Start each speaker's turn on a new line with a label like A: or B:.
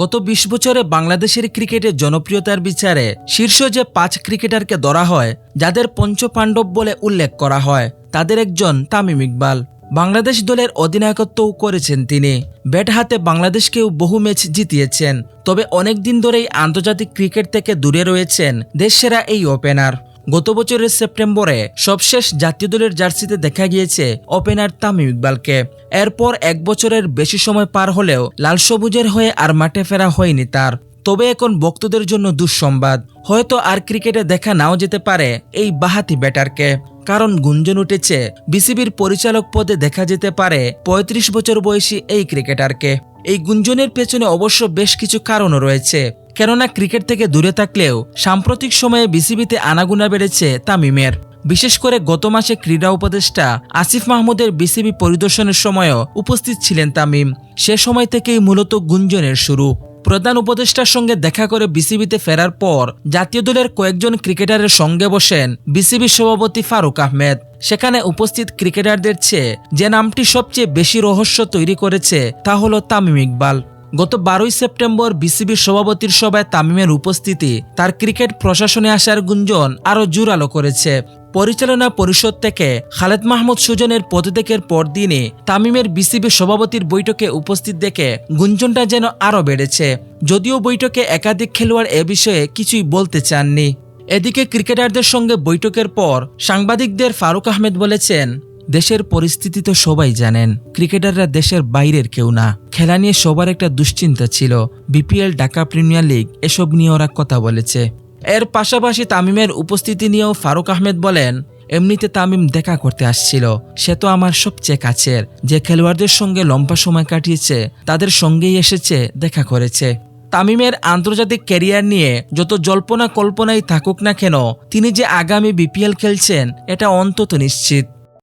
A: গত বিশ বছরে বাংলাদেশের ক্রিকেটের জনপ্রিয়তার বিচারে শীর্ষ যে পাঁচ ক্রিকেটারকে ধরা হয়, যাদের পঞ্চপাণ্ডব বলে উল্লেখ করা হয়, তাদের একজন তামিম ইকবাল। বাংলাদেশ দলের অধিনায়কত্বও করেছেন তিনি। ব্যাট হাতে বাংলাদেশকেও বহু ম্যাচ জিতিয়েছেন, তবে অনেক দিন ধরেই আন্তর্জাতিক ক্রিকেট থেকে দূরে রয়েছেন দেশসেরা এই ওপেনার। গত বছরের সেপ্টেম্বরে সবশেষ জাতীয় দলের জার্সিতে দেখা গিয়েছে ওপেনার তামিম ইকবালকে। এরপর এক বছরের বেশি সময় পার হলেও লাল সবুজের হয়ে আর মাঠে ফেরা হয়নি তার। তবে এখন ভক্তদের জন্য দুঃসংবাদ। হয়তো আর ক্রিকেটে দেখা নাও যেতে পারে এই বাহাতি ব্যাটারকে। কারণ গুঞ্জন উঠেছে, বিসিবির পরিচালক পদে দেখা যেতে পারে ৩৫ বছর বয়সী এই ক্রিকেটারকে। এই গুঞ্জনের পেছনে অবশ্য বেশ কিছু কারণও রয়েছে। কেননা ক্রিকেট থেকে দূরে থাকলেও সাম্প্রতিক সময়ে বিসিবিতে আনাগুনা বেড়েছে তামিমের। বিশেষ করে গত মাসে ক্রীড়া উপদেষ্টা আসিফ মাহমুদের বিসিবি পরিদর্শনের সময়ও উপস্থিত ছিলেন তামিম। সে সময় থেকেই মূলত গুঞ্জনের শুরু। প্রধান উপদেষ্টার সঙ্গে দেখা করে বিসিবিতে ফেরার পর জাতীয় দলের কয়েকজন ক্রিকেটারের সঙ্গে বসেন বিসিবি সভাপতি ফারুক আহমেদ। সেখানে উপস্থিত ক্রিকেটারদের চেয়ে যে নামটি সবচেয়ে বেশি রহস্য তৈরি করেছে তা হল তামিম ইকবাল। গত বারোই সেপ্টেম্বর বিসিবির সভাপতির সভায় তামিমের উপস্থিতি, তার ক্রিকেট প্রশাসনে আসার গুঞ্জন আরও জোরালো করেছে। পরিচালনা পরিষদ থেকে খালেদ মাহমুদ সুজনের পদত্যাগের পরদিনই তামিমের বিসিবি সভাপতির বৈঠকে উপস্থিত দেখে গুঞ্জনটা যেন আরও বেড়েছে। যদিও বৈঠকে একাধিক খেলোয়াড় এ বিষয়ে কিছুই বলতে চাননি। এদিকে ক্রিকেটারদের সঙ্গে বৈঠকের পর সাংবাদিকদের ফারুক আহমেদ বলেছেন দেশের পরিস্থিতি তো সবাই জানেন, ক্রিকেটাররা দেশের বাইরের কেউ না। খেলা নিয়ে সবার একটা দুশ্চিন্তা ছিল। বিপিএল, ঢাকা প্রিমিয়ার লিগ, এসব নিয়ে ওরা কথা বলেছে। এর পাশাপাশি তামিমের উপস্থিতি নিয়েও ফারুক আহমেদ বলেন, এমনিতে তামিম দেখা করতে আসছিল। সে তো আমার সবচেয়ে কাছের। যে খেলোয়াড়দের সঙ্গে লম্বা সময় কাটিয়েছে, তাদের সঙ্গেই এসেছে, দেখা করেছে। তামিমের আন্তর্জাতিক ক্যারিয়ার নিয়ে যত জল্পনা কল্পনাই থাকুক না কেন, তিনি যে আগামী বিপিএল খেলছেন, এটা অন্তত নিশ্চিত।